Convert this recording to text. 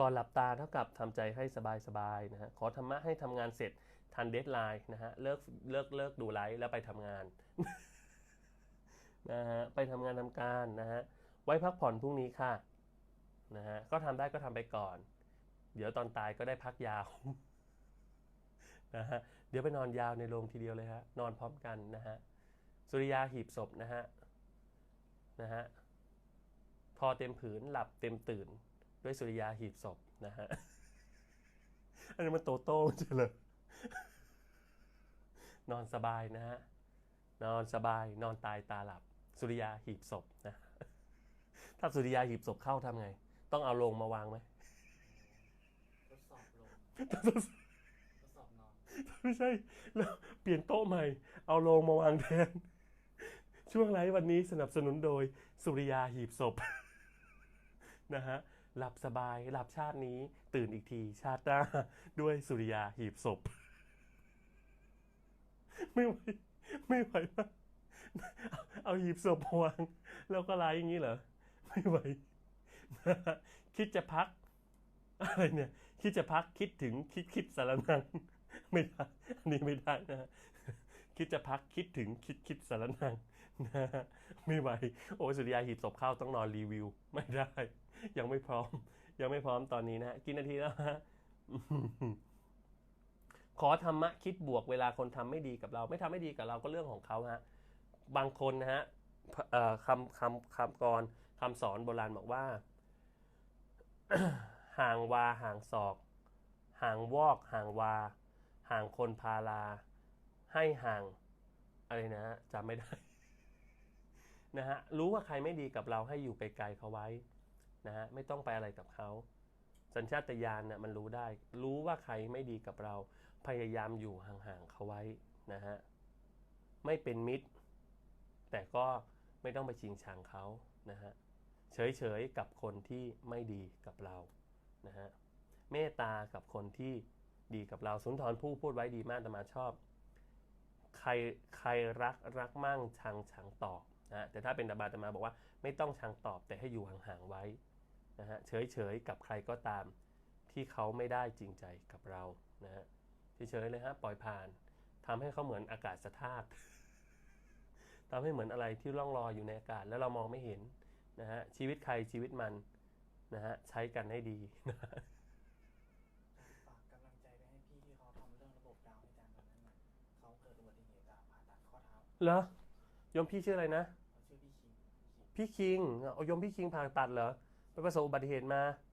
ก่อนหลับตาเท่ากับทำใจให้สบายๆนะฮะขอธรรมะให้ทำงานเสร็จทันเดทไลน์นะฮะเลิกเลิกเลิกดูไลฟ์แล้วไปทำงานนะฮะไปทำงานทำการนะฮะไว้พักผ่อนพรุ่งนี้ค่ะนะฮะก็ทำได้ก็ทำไปก่อน เดี๋ยวตอนตายก็ได้พักยาวนะฮะเดี๋ยวไปนอนยาวในโรงทีเดียวเลยฮะนอนพร้อมกันนะฮะสุริยาหีบศพนะฮะนะฮะพอเต็มผืนหลับเต็มตื่น ด้วยสุริยาหีบศพนะฮะ อันนี้มันโตโต้ใช่เลยนอนสบายนะฮะ นอนสบาย นอนตายตาหลับ สุริยาหีบศพนะ ถ้าสุริยาหีบศพเข้าทำไง ต้องเอาโลงมาวางไหมทดสอบลงทดสอบนอนไม่ใช่ แล้วเปลี่ยนโต๊ะใหม่ เอาโลงมาวางแทน ช่วงไลฟ์วันนี้สนับสนุนโดยสุริยาหีบศพนะฮะ หลับสบาย หลับชาตินี้ ตื่นอีกทีชาติหน้า ด้วยสุริยาหีบศพ ไม่ไหว ไม่ไหวมากเอาหีบศพวาง แล้วก็ไลฟ์อย่างนี้เหรอ ไม่ไหว คิดจะพัก อะไรเนี่ย คิดจะพักคิดถึงคิดคิดสารนัง ไม่ได้ อันนี้ไม่ได้นะฮะคิดจะพักคิดถึงคิดคิดสารนัง ไม่ไหวโอ้สุริยาหีบศพเข้าต้องนอนรีวิว ไม่ได้ ยังไม่พร้อม ยังไม่พร้อมตอนนี้นะกี่นาทีแล้วฮะขอธรรมะคิดบวกเวลาคนทำไม่ดีกับเรา ไม่ทำไม่ดีกับเราก็เรื่องของเขาฮะบางคนนะฮะคำคำคำกรคำสอนโบราณบอกว่า ห่างวาห่างศอก ห่างวอก ห่างวา ห่างคนพาลา ให้ห่าง อะไรนะฮะจำไม่ได้ นะฮะรู้ว่าใครไม่ดีกับเราให้อยู่ไกลๆเขาไว้นะฮะไม่ต้องไปอะไรกับเขา สัญชาตญาณน่ะมันรู้ได้ รู้ว่าใครไม่ดีกับเรา พยายามอยู่ห่างๆเขาไว้นะฮะไม่เป็นมิตร แต่ก็ไม่ต้องไปชิงชังเขานะฮะเฉยๆกับคนที่ไม่ดีกับเรานะฮะเมตตากับคนที่ดีกับเราสุนทรผู้พูดไว้ดีมากแต่มาชอบ ใครใครรักรักมั่งชังชังตอบ นะฮะแต่ถ้าเป็นดาบาตมาบอกว่าไม่ต้องชังตอบแต่ให้อยู่ห่างๆไว้นะฮะเฉยเฉยๆกับใครก็ตามที่เขาไม่ได้จริงใจกับเรานะฮะเฉยๆเลยฮะปล่อยผ่านทำให้เขาเหมือนอากาศธาตุทำให้เหมือนอะไรที่ล่องลอยอยู่ในอากาศแล้วเรามองไม่เห็นนะฮะชีวิตใครชีวิตมันนะฮะใช้กันให้ดีนะฮะฝากกำลังใจไปให้พี่ที่เขาทำเรื่องระบบดาวให้อาจารย์ตอนนั้นน่ะเขาเกิดอุบัติเหตุอะผ่าตัดข้อเท้าเหรอ โยมพี่ชื่ออะไรนะเขาชื่อพี่คิงพี่คิง พี่คิงเอาโยมพี่คิงผ่าตัดเหรอ ไปประสบอุบัติเหตุมาใ